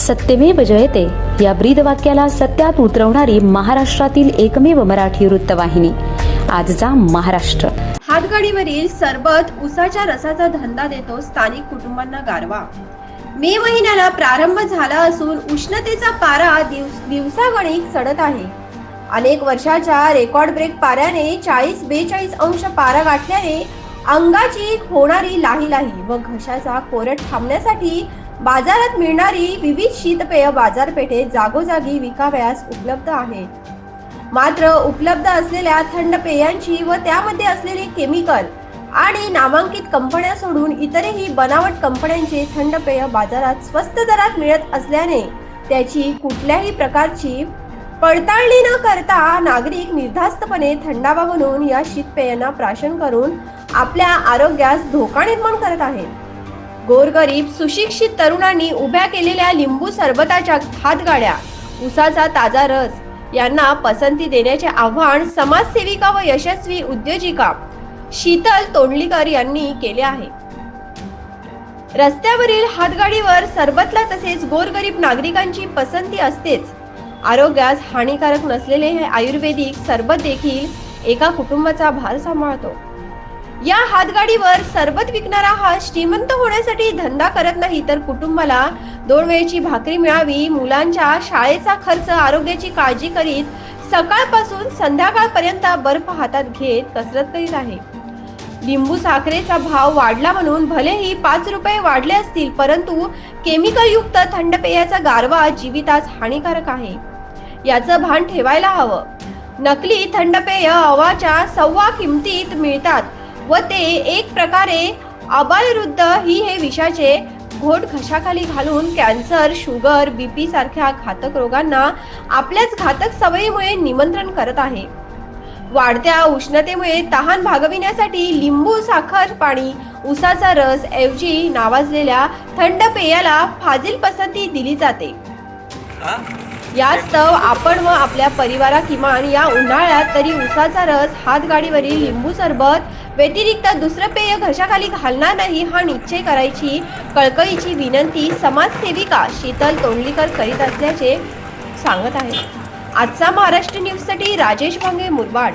सत्यमेव जयते. या ब्रीद वाक्याला सत्यात उतरवणारी महाराष्ट्रातील एकमेव मराठी वृत्तवाहिनी. आजचा महाराष्ट्र. हातगाडीवरील सरबत उसाच्या रसाचा धंदा देतो स्थानिक कुटुंबांना गारवा. मे महिन्याला प्रारंभ झाला असून उष्णतेचा पारा दिवस दिवसागणिक चढत आहे. अनेक वर्षाच्या रेकॉर्ड ब्रेक पाऱ्याने चाळीस बेचाळीस अंश पारा गाठल्याने अंगाची होणारी लाही लाही व घशाचा कोरट थांबण्यासाठी बाजारात मिळणारी विविध शीतपेय बाजारपेठेत जागोजागी विकाव्यास उपलब्ध आहेत. मात्र उपलब्ध असलेल्या थंड पेयांची व त्यामध्ये असलेले केमिकल आणि नामांकित कंपन्या सोडून इतरही बनावट कंपन्यांचे थंड पेय बाजारात स्वस्त दरात मिळत असल्याने त्याची कुठल्याही प्रकारची पडताळणी न करता नागरिक निर्धास्तपणे थंडावा म्हणून या शीतपेयांना प्राशन करून आपल्या आरोग्यास धोका निर्माण करत आहेत. गोरगरीब सुशिक्षित तरुणांनी उभ्या केलेल्या लिंबू सरबताच्या हातगाड्या उसाचा ताजा रस यांना पसंती देण्याचे आव्हान समाजसेविका व यशस्वी उद्योजिका शीतल तोंडलीकर यांनी केले आहे. रस्त्यावरील हातगाडीवर सरबतला तसेच गोरगरीब नागरिकांची पसंती असतेच. आरोग्यास हानिकारक नसलेले हे आयुर्वेदिक सरबत देखील एका कुटुंबाचा भार सांभाळतो. या हातगाडीवर सरबत विकणारा हा श्रीमंत होण्यासाठी धंदा करत नाही तर कुटुंबाला दोन वेळची भाकरी मिळावी मुलांच्या शाळेचा खर्च आरोग्याची काळजी करीत सकाळपासून संध्याकाळपर्यंत बर्फ हातात घेत कसरत करीत आहे. लिंबू साखरेचा भाव वाढला म्हणून भलेही पाच रुपये वाढले असतील परंतु केमिकल युक्त थंड पेयाचा गारवा जीवितास हानिकारक आहे. याचं भान ठेवायला हवं. नकली थंड पेय अवाच्या सव्वा किमतीत मिळतात. व ते एक प्रकारे आबालवृद्ध ही हे विषाचे घोट घशाखाली घालून कॅन्सर शुगर बीपी सारख्या घातक रोगांना आपल्याच घातक सवयीमुळे निमंत्रण करत आहे. वाढत्या उष्णतेमुळे तहान भागविण्यासाठी लिंबू साखर पाणी उसाचा रस ऐवजी नावाजलेल्या थंड पेयाला फाजील पसंती दिली जाते. यास्तव आपण व आपल्या परिवारा किमान या उन्हाळ्यात तरी उसाचा रस हातगाडीवरील लिंबू सरबत व्यतिरिक्त दुसरं पेय घशाखाली घालणार नाही हा निश्चय करायची कळकळीची विनंती समाजसेविका शीतल तोंडलीकर करीत असल्याचे सांगत आहे आजचा महाराष्ट्र न्यूजसाठी राजेश भांगे मुरबाड.